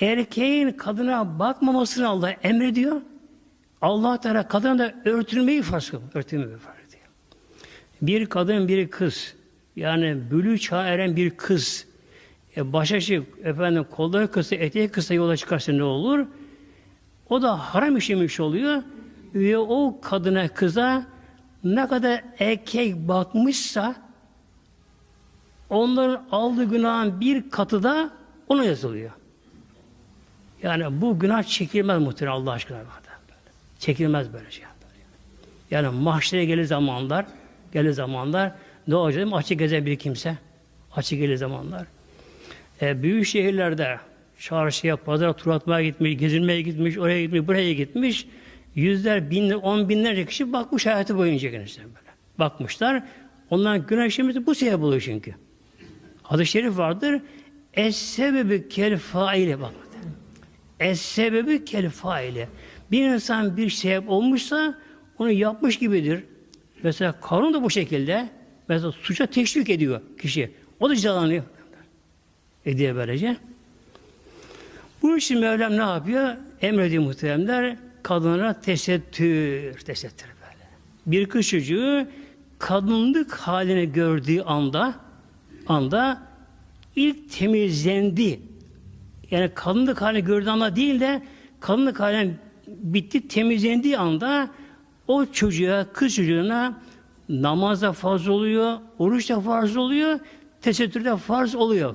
erkeğin kadına bakmamasını Allah emrediyor. Allah Teala kadına da örtülmeyi farz kılıyor. Örtülmeyi farz ediyor. Bir kadın, bir kız, yani bülü çağa eren bir kız, e, başaşı, efendim kolları kısa, eteği kısa yola çıkarsa ne olur? O da haram işlemiş oluyor ve o kadına, kıza ne kadar erkek bakmışsa onların aldığı günahın bir katı da ona yazılıyor. Yani bu günah çekilmez muhtemelen Allah aşkına. Böyle. Çekilmez böyle şey. Yani mahşere gelir zamanlar, gelir zamanlar ne olacak? Açık gezer bir kimse. Açık gelir zamanlar. E, büyük şehirlerde çarşıya, pazara tur atmaya gitmiş, gezinmeye gitmiş, oraya gitmiş, buraya gitmiş. Yüzler, binler, on binlerce kişi bakmış hayatı boyunca gençler böyle. Bakmışlar. Onların günah işlemesi bu sebep oluyor çünkü. Hadis-i şerif vardır. Es sebebi kel faile bak. Es sebebi kel faile. Bir insan bir sebep olmuşsa onu yapmış gibidir. Mesela Karun da bu şekilde mesela suça teşvik ediyor kişi. O da cezalanıyor. Ediyor böylece. Bu için Mevlam ne yapıyor? Emrediyor muhteremler kadınlara tesettür, tesettür böyle. Bir kız çocuğu kadınlık halini gördüğü anda anda ilk temizlendi. Yani kadınlık halini gördüğü anda değil de kadınlık halini bitti temizlendiği anda o çocuğa, kız çocuğuna namaz da farz oluyor, oruç da farz oluyor, tesettür de farz oluyor.